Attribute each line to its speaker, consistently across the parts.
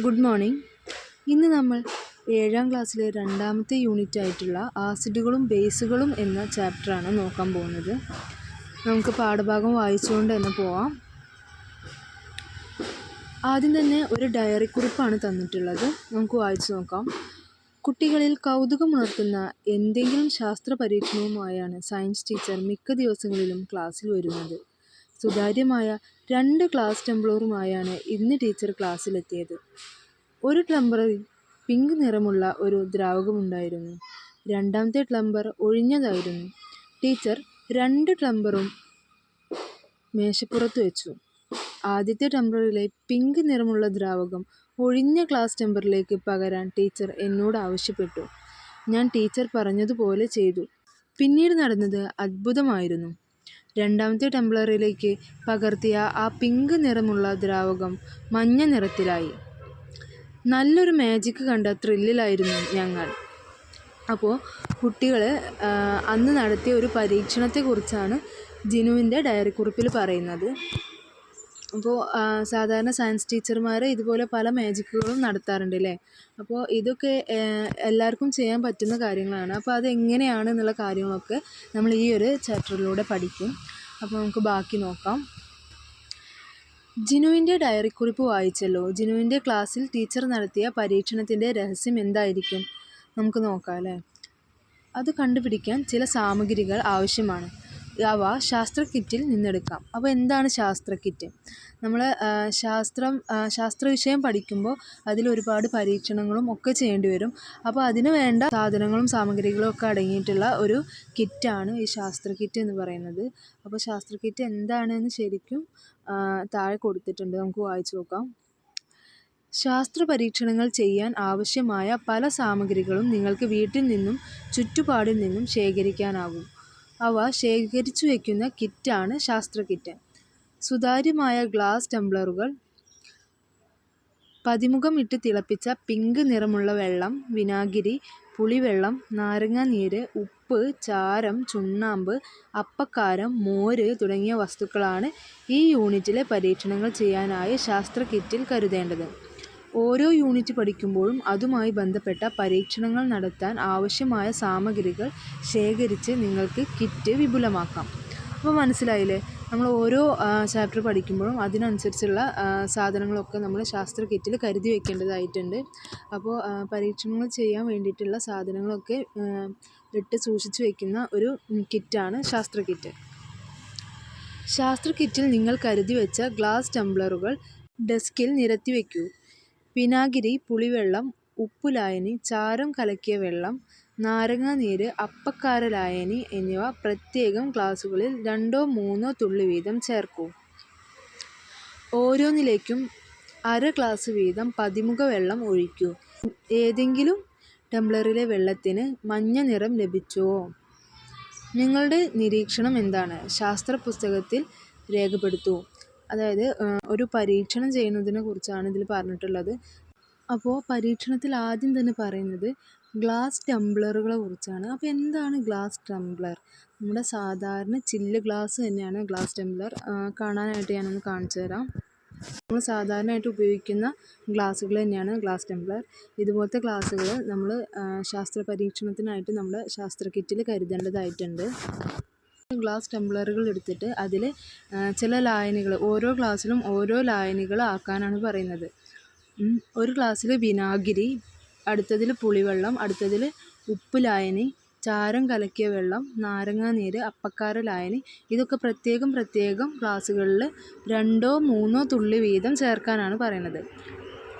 Speaker 1: Good morning ഇന്ന് നമ്മൾ ഏഴാം ക്ലാസ്സിലെ രണ്ടാമത്തെ യൂണിറ്റ് ആയിട്ടുള്ള ആസിഡുകളും ബേസുകളും എന്ന ചാപ്റ്ററാണ് നോക്കാൻ പോകുന്നത്. നമുക്ക് പാഠഭാഗം വായിച്ചുകൊണ്ട് തന്നെ പോവാം. ആദ്യം തന്നെ ഒരു ഡയറി കുറിപ്പാണ് തന്നിട്ടുള്ളത്. നമുക്ക് വായിച്ചു നോക്കാം. കുട്ടികളിൽ കൗതുകമുണർത്തുന്ന എന്തെങ്കിലും ശാസ്ത്ര പരീക്ഷണവുമായാണ് സയൻസ് ടീച്ചർ മിക്ക ദിവസങ്ങളിലും ക്ലാസ്സിൽ വരുന്നത്. സുതാര്യമായ രണ്ട് ക്ലാസ് ടംബ്ലറുമായാണ് ഇന്ന് ടീച്ചർ ക്ലാസ്സിലെത്തിയത്. ഒരു ടംബ്ലറിൽ പിങ്ക് നിറമുള്ള ഒരു ദ്രാവകമുണ്ടായിരുന്നു. രണ്ടാമത്തെ ടംബ്ലർ ഒഴിഞ്ഞതായിരുന്നു. ടീച്ചർ രണ്ട് ടംബ്ലറും മേശപ്പുറത്ത് വെച്ചു. ആദ്യത്തെ ടംബ്ലറിലെ പിങ്ക് നിറമുള്ള ദ്രാവകം ഒഴിഞ്ഞ ക്ലാസ് ടെമ്പറിലേക്ക് പകരാൻ ടീച്ചർ എന്നോട് ആവശ്യപ്പെട്ടു. ഞാൻ ടീച്ചർ പറഞ്ഞതുപോലെ ചെയ്തു. പിന്നീട് നടന്നത് അത്ഭുതമായിരുന്നു. രണ്ടാമത്തെ ടംബ്ലറിലേക്ക് പകർത്തിയ ആ പിങ്ക് നിറമുള്ള ദ്രാവകം മഞ്ഞ നിറത്തിലായി. നല്ലൊരു മാജിക് കണ്ട ത്രില്ലിലായിരുന്നു ഞങ്ങൾ. അപ്പോൾ കുട്ടികൾ അന്ന് നടത്തിയ ഒരു പരീക്ഷണത്തെക്കുറിച്ചാണ് ജിനുവിന്റെ ഡയറിക്കുറിപ്പിൽ പറയുന്നത്. അപ്പോൾ സാധാരണ സയൻസ് ടീച്ചർമാർ ഇതുപോലെ പല മാജിക്കുകളും നടത്താറുണ്ട് അല്ലേ അപ്പോൾ ഇതൊക്കെ എല്ലാവർക്കും ചെയ്യാൻ പറ്റുന്ന കാര്യങ്ങളാണ്. അപ്പോൾ അതെങ്ങനെയാണ് എന്നുള്ള കാര്യങ്ങളൊക്കെ നമ്മൾ ഈ ഒരു ചാപ്റ്ററിലൂടെ പഠിക്കും. അപ്പോൾ നമുക്ക് ബാക്കി നോക്കാം. ജിനുവിന്റെ ഡയറിക്കുറിപ്പ് വായിച്ചല്ലോ. ജിനുവിന്റെ ക്ലാസ്സിൽ ടീച്ചർ നടത്തിയ പരീക്ഷണത്തിന്റെ രഹസ്യം എന്തായിരിക്കും? നമുക്ക് നോക്കാം അല്ലേ അത് കണ്ടുപിടിക്കാൻ ചില സാമഗ്രികൾ ആവശ്യമാണ്. അവ ശാസ്ത്ര കിറ്റിൽ നിന്നെടുക്കാം. അപ്പോൾ എന്താണ് ശാസ്ത്ര കിറ്റ് നമ്മൾ ശാസ്ത്രം ശാസ്ത്ര വിഷയം പഠിക്കുമ്പോൾ അതിൽ ഒരുപാട് പരീക്ഷണങ്ങളും ഒക്കെ ചെയ്യേണ്ടി വരും. അപ്പോൾ അതിന് വേണ്ട സാധനങ്ങളും സാമഗ്രികളും ഒക്കെ അടങ്ങിയിട്ടുള്ള ഒരു കിറ്റാണ് ഈ ശാസ്ത്ര കിറ്റ് എന്ന് പറയുന്നത്. അപ്പോൾ ശാസ്ത്ര കിറ്റ് എന്താണെന്ന് ശരിക്കും താഴെ കൊടുത്തിട്ടുണ്ട്. നമുക്ക് വായിച്ചു നോക്കാം. ശാസ്ത്ര പരീക്ഷണങ്ങൾ ചെയ്യാൻ ആവശ്യമായ പല സാമഗ്രികളും നിങ്ങൾക്ക് വീട്ടിൽ നിന്നും ചുറ്റുപാടിൽ നിന്നും ശേഖരിക്കാനാകും. അവ ശേഖരിച്ചു വയ്ക്കുന്ന കിറ്റാണ് ശാസ്ത്ര കിറ്റ് സുതാര്യമായ ഗ്ലാസ് ടംബ്ലറുകൾ പതിമുഖം ഇട്ട് തിളപ്പിച്ച പിങ്ക് നിറമുള്ള വെള്ളം വിനാഗിരി പുളിവെള്ളം നാരങ്ങാനീര് ഉപ്പ് ചാരം ചുണ്ണാമ്പ് അപ്പക്കാരം മോര് തുടങ്ങിയ വസ്തുക്കളാണ് ഈ യൂണിറ്റിലെ പരീക്ഷണങ്ങൾ ചെയ്യാനായി ശാസ്ത്ര കിറ്റിൽ കരുതേണ്ടത്. ഓരോ യൂണിറ്റ് പഠിക്കുമ്പോഴും അതുമായി ബന്ധപ്പെട്ട പരീക്ഷണങ്ങൾ നടത്താൻ ആവശ്യമായ സാമഗ്രികൾ ശേഖരിച്ച് നിങ്ങൾക്ക് കിറ്റ് വിപുലമാക്കാം. അപ്പോൾ മനസ്സിലായില്ലേ? നമ്മൾ ഓരോ ചാപ്റ്റർ പഠിക്കുമ്പോഴും അതിനനുസരിച്ചുള്ള സാധനങ്ങളൊക്കെ നമ്മൾ ശാസ്ത്ര കിറ്റിൽ കരുതി വെക്കേണ്ടതായിട്ടുണ്ട്. അപ്പോൾ പരീക്ഷണങ്ങൾ ചെയ്യാൻ വേണ്ടിയിട്ടുള്ള സാധനങ്ങളൊക്കെ ഇട്ട് സൂക്ഷിച്ച് വെക്കുന്ന ഒരു കിറ്റാണ് ശാസ്ത്ര കിറ്റ്. ശാസ്ത്ര കിറ്റിൽ നിങ്ങൾ കരുതി വെച്ച ഗ്ലാസ് ടംബ്ലറുകൾ ഡെസ്കിൽ നിരത്തി വയ്ക്കൂ വിനാഗിരി പുളിവെള്ളം ഉപ്പ് ലായനി ചാരം കലക്കിയ വെള്ളം നാരങ്ങാനീര് അപ്പക്കാര ലായനി എന്നിവ പ്രത്യേകം ഗ്ലാസുകളിൽ രണ്ടോ മൂന്നോ തുള്ളി വീതം ചേർക്കൂ. ഓരോന്നിലേക്കും അര ഗ്ലാസ് വീതം പതിമുഖ വെള്ളം ഒഴിക്കൂ. ഏതെങ്കിലും ടംബ്ലറിലെ വെള്ളത്തിന് മഞ്ഞ നിറം ലഭിച്ചുവോ? നിങ്ങളുടെ നിരീക്ഷണം എന്താണ്? ശാസ്ത്ര പുസ്തകത്തിൽ രേഖപ്പെടുത്തൂ. അതായത് ഒരു പരീക്ഷണം ചെയ്യുന്നതിനെ കുറിച്ചാണ് ഇതിൽ പറഞ്ഞിട്ടുള്ളത്. അപ്പോൾ പരീക്ഷണത്തിൽ ആദ്യം തന്നെ പറയുന്നത് ഗ്ലാസ് ടംബ്ലറുകളെ കുറിച്ചാണ്. അപ്പോൾ എന്താണ് ഗ്ലാസ് ടംബ്ലർ? നമ്മുടെ സാധാരണ ചില്ല് ഗ്ലാസ് തന്നെയാണ് ഗ്ലാസ് ടംബ്ലർ. കാണാനായിട്ട് ഞാനൊന്ന് കാണിച്ചു തരാം. നമ്മൾ സാധാരണയായിട്ട് ഉപയോഗിക്കുന്ന ഗ്ലാസ്സുകൾ തന്നെയാണ് ഗ്ലാസ് ടംബ്ലർ. ഇതുപോലത്തെ ഗ്ലാസ്സുകൾ നമ്മൾ ശാസ്ത്ര പരീക്ഷണത്തിനായിട്ട് നമ്മുടെ ശാസ്ത്ര കിറ്റിൽ കരുതേണ്ടതായിട്ടുണ്ട്. ഗ്ലാസ് ടംബ്ലറുകൾ എടുത്തിട്ട് അതിൽ ചില ലായനികൾ ഓരോ ഗ്ലാസ്സിലും ഓരോ ലായനികൾ ആക്കാനാണ് പറയുന്നത്. ഒരു ഗ്ലാസ്സിൽ വിനാഗിരി അടുത്തതിൽ പുളിവെള്ളം അടുത്തതിൽ ഉപ്പ് ലായനി ചാരം കലക്കിയ വെള്ളം നാരങ്ങാനീര് അപ്പക്കാര ലായനി ഇതൊക്കെ പ്രത്യേകം പ്രത്യേകം ഗ്ലാസ്സുകളിൽ രണ്ടോ മൂന്നോ തുള്ളി വീതം ചേർക്കാനാണ് പറയുന്നത്.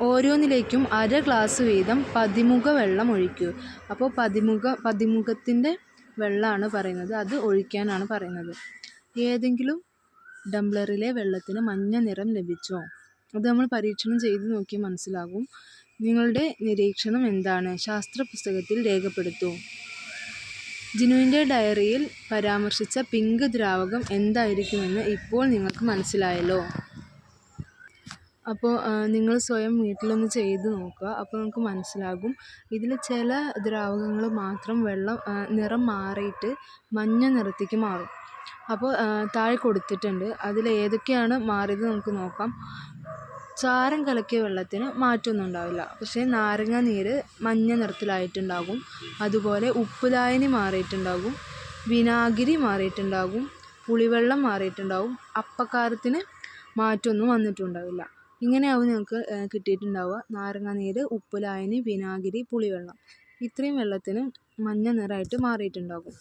Speaker 1: ഓരോന്നിലേക്കും അര ഗ്ലാസ് വീതം പതിമുഖ വെള്ളം ഒഴിക്കൂ. അപ്പോൾ പതിമുഖ പതിമുഖത്തിന്റെ വെള്ളമാണ് പറയുന്നത്. അത് ഒഴിക്കാനാണ് പറയുന്നത്. ഏതെങ്കിലും ഡംബ്ലറിലെ വെള്ളത്തിന് മഞ്ഞ നിറം ലഭിച്ചോ? അത് നമ്മൾ പരീക്ഷണം ചെയ്ത് നോക്കി മനസ്സിലാകും. നിങ്ങളുടെ നിരീക്ഷണം എന്താണ്? ശാസ്ത്ര പുസ്തകത്തിൽ രേഖപ്പെടുത്തൂ. ജിനുവിന്റെ ഡയറിയിൽ പരാമർശിച്ച പിങ്ക് ദ്രാവകം എന്തായിരിക്കുമെന്ന് ഇപ്പോൾ നിങ്ങൾക്ക് മനസ്സിലായല്ലോ. അപ്പോൾ നിങ്ങൾ സ്വയം വീട്ടിലൊന്ന് ചെയ്ത് നോക്കുക. അപ്പോൾ നമുക്ക് മനസ്സിലാകും. ഇതിൽ ചില ദ്രാവകങ്ങൾ മാത്രം വെള്ളം നിറം മാറിയിട്ട് മഞ്ഞ നിറത്തേക്ക് മാറും. അപ്പോൾ താഴെ കൊടുത്തിട്ടുണ്ട്. അതിൽ ഏതൊക്കെയാണ് മാറിയത് നമുക്ക് നോക്കാം. ചാരം കലക്കിയ വെള്ളത്തിന് മാറ്റമൊന്നും ഉണ്ടാവില്ല. പക്ഷേ നാരങ്ങ നീര് മഞ്ഞ നിറത്തിലായിട്ടുണ്ടാകും. അതുപോലെ ഉപ്പ് ലായനി മാറിയിട്ടുണ്ടാകും. വിനാഗിരി മാറിയിട്ടുണ്ടാകും. പുളിവെള്ളം മാറിയിട്ടുണ്ടാകും. അപ്പക്കാരത്തിന് മാറ്റമൊന്നും വന്നിട്ടുണ്ടാവില്ല. ഇങ്ങനെയാവും നിങ്ങൾക്ക് കിട്ടിയിട്ടുണ്ടാവുക. നാരങ്ങാനീര് ഉപ്പ് ലായനി വിനാഗിരി പുളിവെള്ളം. ഇത്രയും വെള്ളത്തിന് മഞ്ഞ നിറമായിട്ട് മാറിയിട്ടുണ്ടാകും.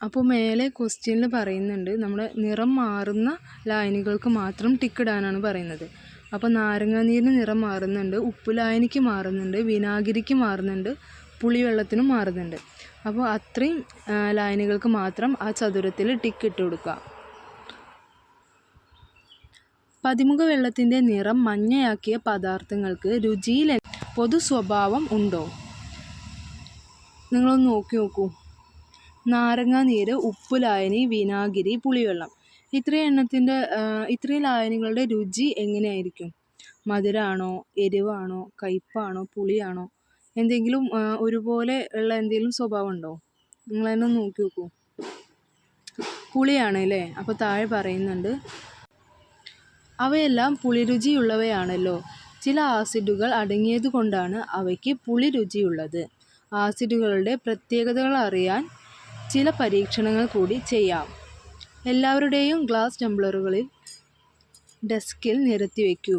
Speaker 1: അപ്പോൾ മേലെ ക്വസ്റ്റ്യനിൽ പറയുന്നുണ്ട് നമ്മുടെ നിറം മാറുന്ന ലായനികൾക്ക് മാത്രം ടിക്കിടാനാണ് പറയുന്നത്. അപ്പോൾ നാരങ്ങാനീരിന് നിറം മാറുന്നുണ്ട് ഉപ്പ് ലായനിക്ക് മാറുന്നുണ്ട് വിനാഗിരിക്ക് മാറുന്നുണ്ട് പുളിവെള്ളത്തിനും മാറുന്നുണ്ട്. അപ്പോൾ അത്രയും ലായനികൾക്ക് മാത്രം ആ ചതുരത്തിൽ ടിക്ക് ഇട്ട് കൊടുക്കുക. പതിമുഖ വെള്ളത്തിന്റെ നിറം മഞ്ഞയാക്കിയ പദാർത്ഥങ്ങൾക്ക് രുചിയിൽ പൊതു സ്വഭാവം ഉണ്ടോ? നിങ്ങളൊന്ന് നോക്കി നോക്കൂ. നാരങ്ങ നീര് ഉപ്പ് ലായനി വിനാഗിരി പുളിവെള്ളം. ഇത്രയും എണ്ണത്തിന്റെ ഇത്രയും ലായനികളുടെ രുചി എങ്ങനെയായിരിക്കും? മധുരമാണോ എരിവാണോ കയ്പ്പാണോ പുളിയാണോ? എന്തെങ്കിലും ഒരുപോലെ ഉള്ള എന്തെങ്കിലും സ്വഭാവം ഉണ്ടോ? നിങ്ങൾ ഒന്ന് നോക്കി നോക്കൂ. പുളിയാണ് അല്ലേ? അപ്പോൾ താഴെ പറയുന്നുണ്ട് അവയെല്ലാം പുളിരുചിയുള്ളവയാണല്ലോ. ചില ആസിഡുകൾ അടങ്ങിയതുകൊണ്ടാണ് അവയ്ക്ക് പുളി രുചിയുള്ളത് ആസിഡുകളുടെ പ്രത്യേകതകൾ അറിയാൻ ചില പരീക്ഷണങ്ങൾ കൂടി ചെയ്യാം. എല്ലാവരുടെയും ഗ്ലാസ് ടംബ്ലറുകളിൽ ഡെസ്കിൽ നിരത്തി വയ്ക്കൂ.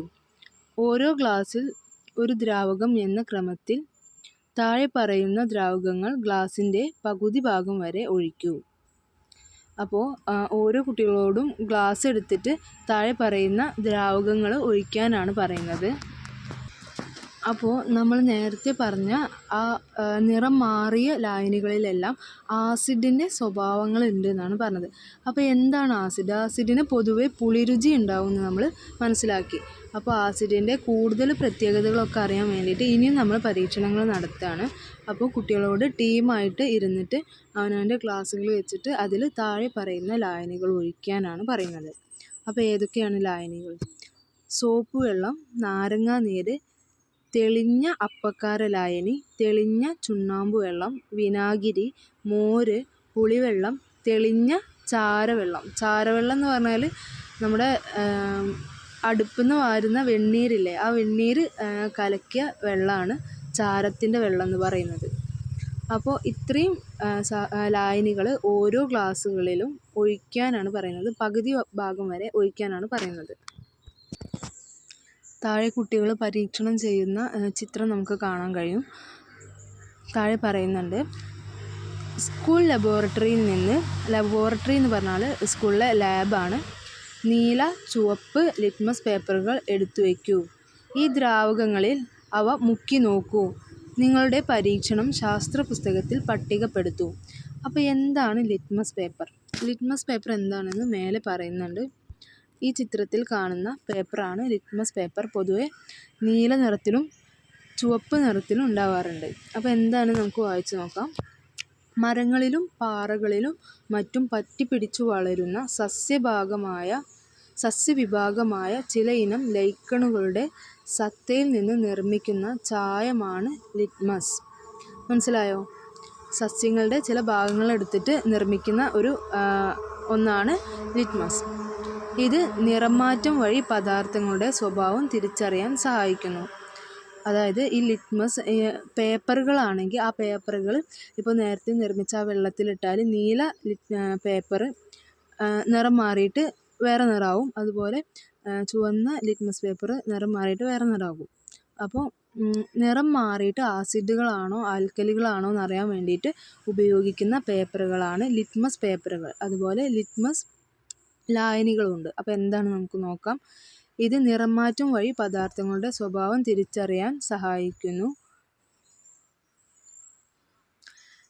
Speaker 1: ഓരോ ഗ്ലാസ്സിൽ ഒരു ദ്രാവകം എന്ന ക്രമത്തിൽ താഴെ പറയുന്ന ദ്രാവകങ്ങൾ ഗ്ലാസിന്റെ പകുതി ഭാഗം വരെ ഒഴിക്കൂ. അപ്പോൾ ഓരോ കുട്ടികളോടും ഗ്ലാസ് എടുത്തിട്ട് താഴെ പറയുന്ന ദ്രാവകങ്ങൾ ഒഴിക്കാനാണ് പറയുന്നത്. അപ്പോൾ നമ്മൾ നേരത്തെ പറഞ്ഞ ആ നിറം മാറിയ ലായനികളിലെല്ലാം ആസിഡിന്റെ സ്വഭാവങ്ങളുണ്ട് എന്നാണ് പറഞ്ഞത്. അപ്പോൾ എന്താണ് ആസിഡ്? ആസിഡിന് പൊതുവെ പുളിരുചി ഉണ്ടാവും എന്ന് നമ്മൾ മനസ്സിലാക്കി. അപ്പോൾ ആസിഡിന്റെ കൂടുതൽ പ്രത്യേകതകളൊക്കെ അറിയാൻ വേണ്ടിയിട്ട് ഇനിയും നമ്മൾ പരീക്ഷണങ്ങൾ നടത്തുകയാണ്. അപ്പോൾ കുട്ടികളോട് ടീമായിട്ട് ഇരുന്നിട്ട് അവനവന്റെ ക്ലാസ്സുകൾ വെച്ചിട്ട് അതിൽ താഴെ പറയുന്ന ലായനികൾ ഒഴിക്കാനാണ് പറയുന്നത്. അപ്പോൾ ഏതൊക്കെയാണ് ലായനികൾ? സോപ്പ് വെള്ളം നാരങ്ങാ നീര് തെളിഞ്ഞ അപ്പക്കാര ലായനി തെളിഞ്ഞ ചുണ്ണാമ്പുവെള്ളം, വിനാഗിരി മോര് പുളിവെള്ളം തെളിഞ്ഞ ചാരവെള്ളം. ചാരവെള്ളം എന്ന് പറഞ്ഞാൽ നമ്മുടെ അടുപ്പിൽ നിന്ന് വാരുന്ന വെണ്ണീരില്ലേ ആ വെണ്ണീര് കലക്കിയ വെള്ളമാണ് ചാരത്തിന്റെ വെള്ളം എന്ന് പറയുന്നത്. അപ്പോൾ ഇത്രയും ലായനികൾ ഓരോ ഗ്ലാസ്സുകളിലും ഒഴിക്കാനാണ് പറയുന്നത്. പകുതി ഭാഗം വരെ ഒഴിക്കാനാണ് പറയുന്നത്. താഴെ കുട്ടികൾ പരീക്ഷണം ചെയ്യുന്ന ചിത്രം നമുക്ക് കാണാൻ കഴിയും. താഴെ പറയുന്നുണ്ട് സ്കൂൾ ലബോറട്ടറിയിൽ നിന്ന് ലബോറട്ടറി എന്ന് പറഞ്ഞാൽ സ്കൂളിലെ ലാബാണ്. നീല ചുവപ്പ് ലിറ്റ്മസ് പേപ്പറുകൾ എടുത്തു വയ്ക്കൂ ഈ ദ്രാവകങ്ങളിൽ അവ മുക്കി നോക്കൂ. നിങ്ങളുടെ പരീക്ഷണം ശാസ്ത്ര പുസ്തകത്തിൽ പട്ടികപ്പെടുത്തൂ. അപ്പോൾ എന്താണ് ലിറ്റ്മസ് പേപ്പർ? ലിറ്റ്മസ് പേപ്പർ എന്താണെന്ന് മേലെ പറയുന്നുണ്ട്. ഈ ചിത്രത്തിൽ കാണുന്ന പേപ്പറാണ് ലിറ്റ്മസ് പേപ്പർ. പൊതുവെ നീല നിറത്തിലും ചുവപ്പ് നിറത്തിലും ഉണ്ടാവാറുണ്ട്. അപ്പോൾ എന്താണ് നമുക്ക് വായിച്ചു നോക്കാം. മരങ്ങളിലും പാറകളിലും മറ്റും പറ്റിപ്പിടിച്ചു വളരുന്ന സസ്യഭാഗമായ സസ്യവിഭാഗമായ ചില ഇനം ലൈക്കണുകളുടെ സത്തയിൽ നിന്ന് നിർമ്മിക്കുന്ന ചായമാണ് ലിറ്റ്മസ്. മനസ്സിലായോ? സസ്യങ്ങളുടെ ചില ഭാഗങ്ങൾ എടുത്തിട്ട് നിർമ്മിക്കുന്ന ഒരു ഒന്നാണ് ലിറ്റ്മസ്. ഇത് നിറമാറ്റം വഴി പദാർത്ഥങ്ങളുടെ സ്വഭാവം തിരിച്ചറിയാൻ സഹായിക്കുന്നു. അതായത് ഈ ലിറ്റ്മസ് പേപ്പറുകളാണെങ്കിൽ ആ പേപ്പറുകൾ ഇപ്പോൾ നേരത്തെ നിർമ്മിച്ച ആ വെള്ളത്തിലിട്ടാൽ നീല പേപ്പർ നിറം മാറിയിട്ട് വേറെ നിറാവും. അതുപോലെ ചുവന്ന ലിറ്റ്മസ് പേപ്പർ നിറം മാറിയിട്ട് വേറെ നിറാകും. അപ്പോൾ നിറം മാറിയിട്ട് ആസിഡുകളാണോ ആൽക്കലികളാണോ എന്നറിയാൻ വേണ്ടിയിട്ട് ഉപയോഗിക്കുന്ന പേപ്പറുകളാണ് ലിറ്റ്മസ് പേപ്പറുകൾ. അതുപോലെ ലിറ്റ്മസ് ലായനികളുമുണ്ട് അപ്പോൾ എന്താണ് നമുക്ക് നോക്കാം. ഇത് നിറമാറ്റം വഴി പദാർത്ഥങ്ങളുടെ സ്വഭാവം തിരിച്ചറിയാൻ സഹായിക്കുന്നു.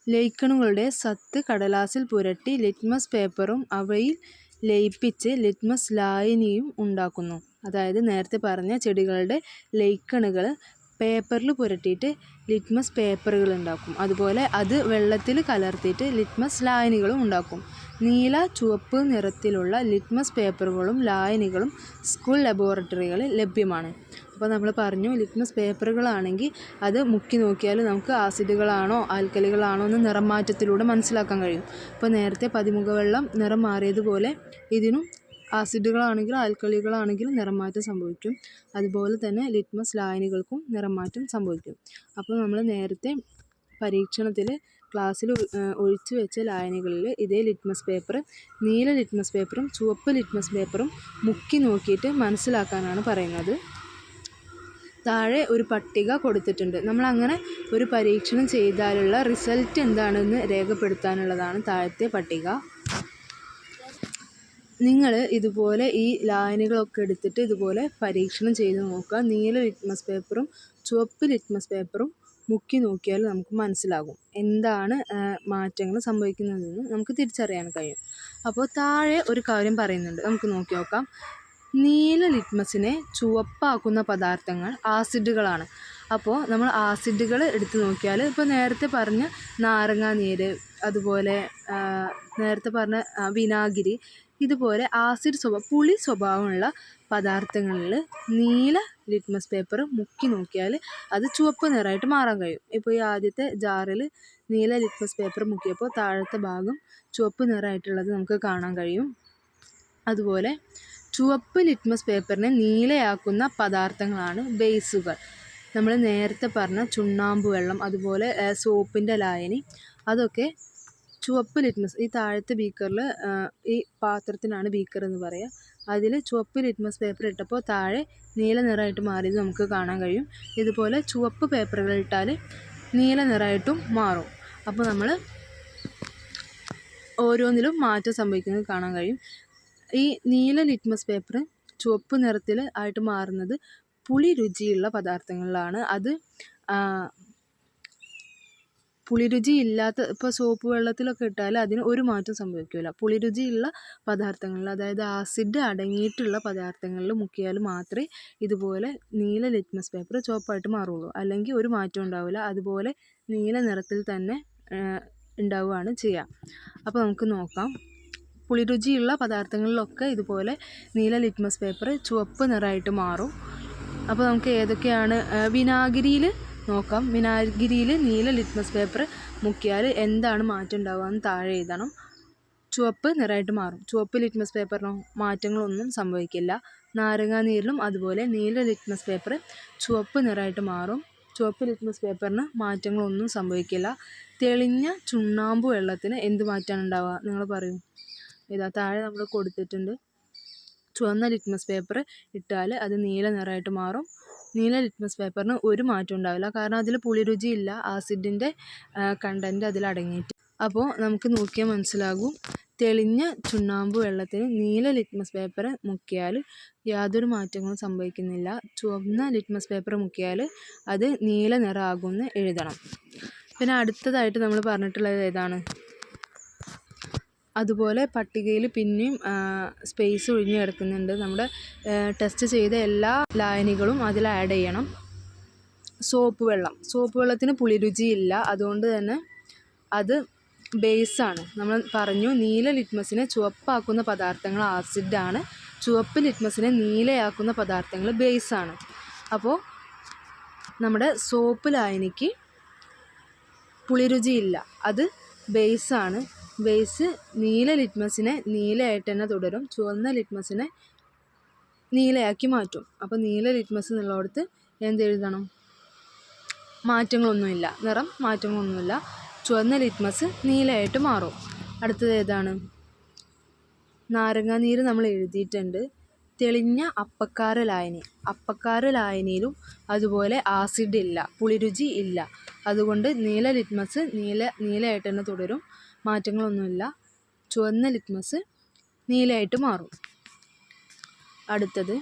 Speaker 1: ലയിക്കണുകളുടെ സത്ത് കടലാസിൽ പുരട്ടി ലിറ്റ്മസ് പേപ്പറും അവയിൽ ലയിപ്പിച്ച് ലിറ്റ്മസ് ലായനിയും ഉണ്ടാക്കുന്നു. അതായത് നേരത്തെ പറഞ്ഞ ചെടികളുടെ ലയിക്കണുകൾ പേപ്പറിൽ പുരട്ടിയിട്ട് ലിറ്റ്മസ് പേപ്പറുകൾ ഉണ്ടാക്കും. അതുപോലെ അത് വെള്ളത്തിൽ കലർത്തിയിട്ട് ലിറ്റ്മസ് ലായനികളും ഉണ്ടാക്കും. നീല ചുവപ്പ് നിറത്തിലുള്ള ലിറ്റ്മസ് പേപ്പറുകളും ലായനികളും സ്കൂൾ ലബോറട്ടറികളിൽ ലഭ്യമാണ്. അപ്പോൾ നമ്മൾ പറഞ്ഞു ലിറ്റ്മസ് പേപ്പറുകളാണെങ്കിൽ അത് മുക്കി നോക്കിയാൽ നമുക്ക് ആസിഡുകളാണോ ആൽക്കലികളാണോ എന്ന് നിറമാറ്റത്തിലൂടെ മനസ്സിലാക്കാൻ കഴിയും. അപ്പോൾ നേരത്തെ പതിമുഖ വെള്ളം നിറം മാറിയതുപോലെ ഇതിനും ആസിഡുകളാണെങ്കിലും ആൽക്കലികളാണെങ്കിലും നിറമാറ്റം സംഭവിക്കും. അതുപോലെ തന്നെ ലിറ്റ്മസ് ലായനികൾക്കും നിറം മാറ്റം സംഭവിക്കും. അപ്പോൾ നമ്മൾ നേരത്തെ പരീക്ഷണത്തിൽ ക്ലാസ്സിൽ ഒഴിച്ചു വെച്ച ലായനികളിൽ ഇതേ ലിറ്റ്മസ് പേപ്പർ നീല ലിറ്റ്മസ് പേപ്പറും ചുവപ്പ് ലിറ്റ്മസ് പേപ്പറും മുക്കി നോക്കിയിട്ട് മനസ്സിലാക്കാനാണ് പറയുന്നത്. താഴെ ഒരു പട്ടിക കൊടുത്തിട്ടുണ്ട്. നമ്മൾ അങ്ങനെ ഒരു പരീക്ഷണം ചെയ്താലുള്ള റിസൾട്ട് എന്താണെന്ന് രേഖപ്പെടുത്താനുള്ളതാണ് താഴത്തെ പട്ടിക. നിങ്ങൾ ഇതുപോലെ ഈ ലായനികളൊക്കെ എടുത്തിട്ട് ഇതുപോലെ പരീക്ഷണം ചെയ്ത് നോക്കുക. നീല ലിറ്റ്മസ് പേപ്പറും ചുവപ്പ് ലിറ്റ്മസ് പേപ്പറും മുക്കി നോക്കിയാൽ നമുക്ക് മനസ്സിലാകും എന്താണ് മാറ്റങ്ങൾ സംഭവിക്കുന്നതെന്ന് നമുക്ക് തിരിച്ചറിയാൻ കഴിയും. അപ്പോൾ താഴെ ഒരു കാര്യം പറയുന്നുണ്ട്. നമുക്ക് നോക്കി നോക്കാം. നീല ലിറ്റ്മസിനെ ചുവപ്പാക്കുന്ന പദാർത്ഥങ്ങൾ ആസിഡുകളാണ്. അപ്പോൾ നമ്മൾ ആസിഡുകൾ എടുത്ത് നോക്കിയാൽ ഇപ്പോൾ നേരത്തെ പറഞ്ഞ നാരങ്ങാനീര് അതുപോലെ നേരത്തെ പറഞ്ഞ വിനാഗിരി ഇതുപോലെ ആസിഡ് സ്വഭാവം പുളി സ്വഭാവമുള്ള പദാർത്ഥങ്ങളിൽ നീല ലിറ്റ്മസ് പേപ്പർ മുക്കി നോക്കിയാൽ അത് ചുവപ്പ് നിറമായിട്ട് മാറാൻ കഴിയും. ഇപ്പോൾ ഈ ആദ്യത്തെ ജാറിൽ നീല ലിറ്റ്മസ് പേപ്പർ മുക്കിയപ്പോൾ താഴത്തെ ഭാഗം ചുവപ്പ് നിറമായിട്ടുള്ളത് നമുക്ക് കാണാൻ കഴിയും. അതുപോലെ ചുവപ്പ് ലിറ്റ്മസ് പേപ്പറിനെ നീലയാക്കുന്ന പദാർത്ഥങ്ങളാണ് ബേസുകൾ. നമ്മൾ നേരത്തെ പറഞ്ഞ ചുണ്ണാമ്പ് വെള്ളം അതുപോലെ സോപ്പിന്റെ ലായനി അതൊക്കെ ചുവപ്പ് ലിറ്റ്മസ് ഈ താഴത്തെ ബീക്കറിൽ ഈ പാത്രത്തിനാണ് ബീക്കർ എന്ന് പറയുക അതിൽ ചുവപ്പ് ലിറ്റ്മസ് പേപ്പർ ഇട്ടപ്പോൾ താഴെ നീല നിറമായിട്ട് മാറിയത് നമുക്ക് കാണാൻ കഴിയും. ഇതുപോലെ ചുവപ്പ് പേപ്പറുകൾ ഇട്ടാൽ നീല നിറമായിട്ടും മാറും. അപ്പോൾ നമ്മൾ ഓരോന്നിലും മാറ്റം സംഭവിക്കുന്നത് കാണാൻ കഴിയും. ഈ നീല ലിറ്റ്മസ് പേപ്പർ ചുവപ്പ് നിറത്തിൽ ആയിട്ട് മാറുന്നത് പുളി രുചിയുള്ള പദാർത്ഥങ്ങളിലാണ്. അത് പുളിരുചി ഇല്ലാത്ത ഇപ്പോൾ സോപ്പ് വെള്ളത്തിലൊക്കെ ഇട്ടാൽ അതിന് ഒരു മാറ്റം സംഭവിക്കില്ല പുളിരുചിയുള്ള പദാർത്ഥങ്ങളിൽ അതായത് ആസിഡ് അടങ്ങിയിട്ടുള്ള പദാർത്ഥങ്ങളിൽ മുക്കിയാൽ മാത്രമേ ഇതുപോലെ നീല ലിറ്റ്മസ് പേപ്പർ ചുവപ്പായിട്ട് മാറുള്ളൂ. അല്ലെങ്കിൽ ഒരു മാറ്റം ഉണ്ടാവില്ല അതുപോലെ നീല നിറത്തിൽ തന്നെ ഉണ്ടാവുകയാണ് ചെയ്യുക അപ്പോൾ നമുക്ക് നോക്കാം. പുളിരുചിയുള്ള പദാർത്ഥങ്ങളിലൊക്കെ ഇതുപോലെ നീല ലിറ്റ്മസ് പേപ്പർ ചുവപ്പ് നിറമായിട്ട് മാറും. അപ്പോൾ നമുക്ക് ഏതൊക്കെയാണ് വിനാഗിരിയിൽ നോക്കാം. വിനാഗിരിയിൽ നീല ലിറ്റ്മസ് പേപ്പർ മുക്കിയാൽ എന്താണ് മാറ്റം ഉണ്ടാവുക എന്ന് താഴെ എഴുതണം. ചുവപ്പ് നിറമായിട്ട് മാറും. ചുവപ്പ് ലിറ്റ്മസ് പേപ്പറിനോ മാറ്റങ്ങളൊന്നും സംഭവിക്കില്ല. നാരങ്ങാ നീരിലും അതുപോലെ നീല ലിറ്റ്മസ് പേപ്പർ ചുവപ്പ് നിറമായിട്ട് മാറും. ചുവപ്പ് ലിറ്റ്മസ് പേപ്പറിന് മാറ്റങ്ങളൊന്നും സംഭവിക്കില്ല. തെളിഞ്ഞ ചുണ്ണാമ്പ് വെള്ളത്തിന് എന്ത് മാറ്റമാണ് ഉണ്ടാവുക? നിങ്ങൾ പറയും. ഇതാ താഴെ നമ്മൾ കൊടുത്തിട്ടുണ്ട്. ചുവന്ന ലിറ്റ്മസ് പേപ്പർ ഇട്ടാൽ അത് നീല നിറമായിട്ട് മാറും. നീല ലിറ്റ്മസ് പേപ്പറിന് ഒരു മാറ്റം ഉണ്ടാവില്ല. കാരണം അതിൽ പുളിരുചിയില്ല ആസിഡിന്റെ കണ്ടന്റ് അതിൽ അടങ്ങിയിട്ട്. അപ്പോൾ നമുക്ക് നോക്കിയാൽ മനസ്സിലാകും. തെളിഞ്ഞ ചുണ്ണാമ്പ് വെള്ളത്തിന് നീല ലിറ്റ്മസ് പേപ്പർ മുക്കിയാൽ യാതൊരു മാറ്റങ്ങളും സംഭവിക്കുന്നില്ല. ചുവന്ന ലിറ്റ്മസ് പേപ്പർ മുക്കിയാൽ അത് നീല നിറമാകുമെന്ന് എഴുതണം. പിന്നെ അടുത്തതായിട്ട് നമ്മൾ പറഞ്ഞിട്ടുള്ളത് ഏതാണ്? അതുപോലെ പട്ടികയിൽ പിന്നെയും സ്പേസ് ഒഴിഞ്ഞു കിടക്കുന്നുണ്ട്. നമ്മുടെ ടെസ്റ്റ് ചെയ്ത എല്ലാ ലായനികളും അതിൽ ആഡ് ചെയ്യണം. സോപ്പ് വെള്ളം. സോപ്പ് വെള്ളത്തിന് പുളിരുചിയില്ല. അതുകൊണ്ട് തന്നെ അത് ബേസാണ് നമ്മൾ പറഞ്ഞു നീല ലിറ്റ്മസിനെ ചുവപ്പാക്കുന്ന പദാർത്ഥങ്ങൾ ആസിഡാണ് ചുവപ്പ് ലിറ്റ്മസിനെ നീലയാക്കുന്ന പദാർത്ഥങ്ങൾ ബേസാണ് അപ്പോൾ നമ്മുടെ സോപ്പ് ലായനിക്ക് പുളിരുചിയില്ല. അത് ബേസാണ് ബേസ് നീല ലിറ്റ്മസിനെ നീലയായിട്ട് തന്നെ തുടരും. ചുവന്ന ലിറ്റ്മസിനെ നീലയാക്കി മാറ്റും. അപ്പോൾ നീല ലിറ്റ്മസ് എന്നുള്ളടത്ത് എന്തെഴുതണം മാറ്റങ്ങളൊന്നുമില്ല. നിറം മാറ്റങ്ങളൊന്നുമില്ല. ചുവന്ന ലിറ്റ്മസ് നീലയായിട്ട് മാറും. അടുത്തത് ഏതാണ്? നാരങ്ങാനീര് നമ്മൾ എഴുതിയിട്ടുണ്ട്. തെളിഞ്ഞ അപ്പക്കാര ലായനി അപ്പക്കാര ലായനിയിലും അതുപോലെ ആസിഡ് ഇല്ല. പുളിരുചി ഇല്ല. അതുകൊണ്ട് നീല ലിറ്റ്മസ് നീല നീലയായിട്ട് തന്നെ തുടരും. മാറ്റങ്ങളൊന്നുമില്ല. ചുവന്ന ലിറ്റ്മസ് നീലയായിട്ട് മാറും. അടുത്തത്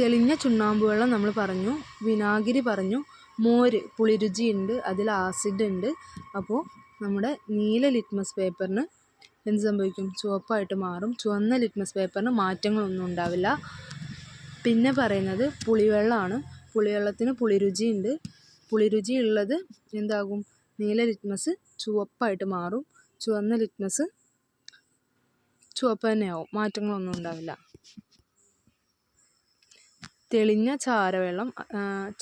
Speaker 1: തെളിഞ്ഞ ചുണ്ണാമ്പ് വെള്ളം നമ്മൾ പറഞ്ഞു. വിനാഗിരി പറഞ്ഞു. മോര് പുളിരുചിയുണ്ട് അതിൽ ആസിഡ് ഉണ്ട്. അപ്പോൾ നമ്മുടെ നീല ലിറ്റ്മസ് പേപ്പറിന് എന്ത് സംഭവിക്കും? ചുവപ്പായിട്ട് മാറും. ചുവന്ന ലിറ്റ്മസ് പേപ്പറിന് മാറ്റങ്ങളൊന്നും ഉണ്ടാവില്ല. പിന്നെ പറയുന്നത് പുളിവെള്ളമാണ്. പുളിവെള്ളത്തിന് പുളിരുചിയുണ്ട്. പുളിരുചി ഉള്ളത് എന്താകും? നീല ലിറ്റ്മസ് ചുവപ്പായിട്ട് മാറും. ചുവന്ന ലിറ്റ്മസ് ചുവപ്പ് തന്നെയാവും. മാറ്റങ്ങളൊന്നും ഉണ്ടാവില്ല. തെളിഞ്ഞ ചാരവെള്ളം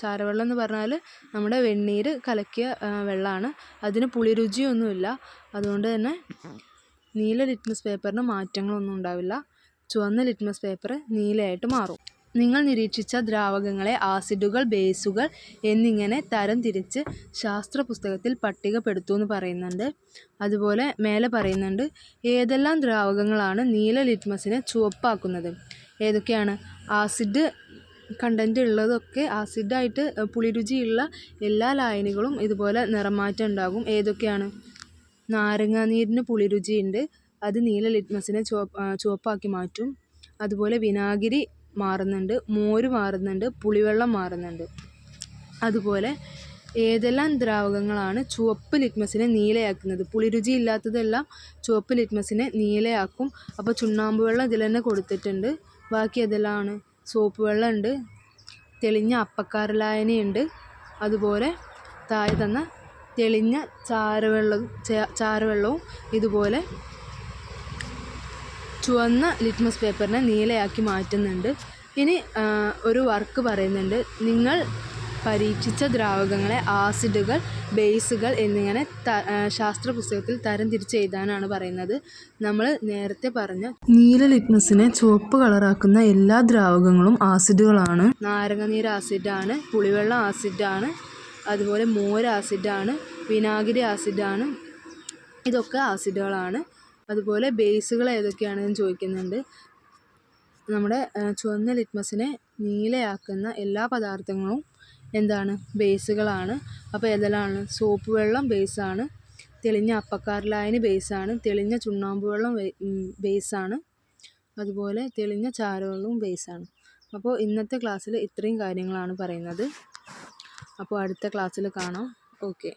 Speaker 1: ചാരവെള്ളം എന്ന് പറഞ്ഞാൽ നമ്മുടെ വെണ്ണീര് കലക്കിയ വെള്ളമാണ്. അതിന് പുളിരുചിയൊന്നുമില്ല അതുകൊണ്ട് തന്നെ നീല ലിറ്റ്മസ് പേപ്പറിന് മാറ്റങ്ങളൊന്നും ഉണ്ടാവില്ല. ചുവന്ന ലിറ്റ്മസ് പേപ്പർ നീലയായിട്ട് മാറും. നിങ്ങൾ നിരീക്ഷിച്ച ദ്രാവകങ്ങളെ ആസിഡുകൾ ബേസുകൾ എന്നിങ്ങനെ തരം തിരിച്ച് ശാസ്ത്ര പുസ്തകത്തിൽ പട്ടികപ്പെടുത്തു എന്ന് പറയുന്നുണ്ട്. അതുപോലെ മേലെ പറയുന്നുണ്ട് ഏതെല്ലാം ദ്രാവകങ്ങളാണ് നീല ലിറ്റ്മസിനെ ചുവപ്പാക്കുന്നത്? ഏതൊക്കെയാണ്? ആസിഡ് കണ്ടന്റ് ഉള്ളതൊക്കെ ആസിഡായിട്ട് പുളിരുചിയുള്ള എല്ലാ ലായനികളും ഇതുപോലെ നിറമാറ്റം ഉണ്ടാകും. ഏതൊക്കെയാണ്? നാരങ്ങാനീരിന് പുളിരുചിയുണ്ട് അത് നീല ലിറ്റ്മസിനെ ചുവപ്പ് ചുവപ്പാക്കി മാറ്റും. അതുപോലെ വിനാഗിരി മാറുന്നുണ്ട് മോര് മാറുന്നുണ്ട് പുളിവെള്ളം മാറുന്നുണ്ട്. അതുപോലെ ഏതെല്ലാം ദ്രാവകങ്ങളാണ് ചുവപ്പ് ലിറ്റ്മസിനെ നീലയാക്കുന്നത്? പുളിരുചി ഇല്ലാത്തതെല്ലാം ചുവപ്പ് ലിറ്റ്മസിനെ നീലയാക്കും. അപ്പോൾ ചുണ്ണാമ്പ് വെള്ളം ഇതിൽ തന്നെ കൊടുത്തിട്ടുണ്ട്. ബാക്കി ഏതെല്ലാമാണ് സോപ്പ് വെള്ളം ഉണ്ട് തെളിഞ്ഞ അപ്പക്കാരലായനിയുണ്ട്. അതുപോലെ താഴെ തന്ന തെളിഞ്ഞ ചാരവെള്ളവും ചാരവെള്ളവും ഇതുപോലെ ചുവന്ന ലിറ്റ്മസ് പേപ്പറിനെ നീലയാക്കി മാറ്റുന്നുണ്ട്. ഇനി ഒരു വർക്ക് പറയുന്നുണ്ട്. നിങ്ങൾ പരീക്ഷിച്ച ദ്രാവകങ്ങളെ ആസിഡുകൾ ബേസുകൾ എന്നിങ്ങനെ ത ശാസ്ത്ര പുസ്തകത്തിൽ തരം തിരിച്ച് എഴുതാനാണ് പറയുന്നത്. നമ്മൾ നേരത്തെ പറഞ്ഞ നീല ലിറ്റ്മസിനെ ചുവപ്പ് കളറാക്കുന്ന എല്ലാ ദ്രാവകങ്ങളും ആസിഡുകളാണ്. നാരങ്ങനീര് ആസിഡാണ് പുളിവെള്ളം ആസിഡാണ് അതുപോലെ മോര് ആസിഡാണ് വിനാഗിരി ആസിഡാണ് ഇതൊക്കെ ആസിഡുകളാണ്. അതുപോലെ ബേസുകൾ ഏതൊക്കെയാണെന്ന് ചോദിക്കുന്നുണ്ട്. നമ്മുടെ ചുവന്ന ലിറ്റ്മസിനെ നീലയാക്കുന്ന എല്ലാ പദാർത്ഥങ്ങളും എന്താണ്? ബേസുകളാണ്. അപ്പോൾ ഏതെല്ലാമാണ്? സോപ്പ് വെള്ളം ബേസാണ്. തെളിഞ്ഞ അപ്പക്കാർ ലായനി ബേസാണ്. തെളിഞ്ഞ ചുണ്ണാമ്പ് വെള്ളം ബേസാണ്. അതുപോലെ തെളിഞ്ഞ ചാരവെള്ളവും ബേസാണ്. അപ്പോൾ ഇന്നത്തെ ക്ലാസ്സിൽ ഇത്രയും കാര്യങ്ങളാണ് പറയുന്നത്. അപ്പോൾ അടുത്ത ക്ലാസ്സിൽ കാണാം. ഓക്കെ.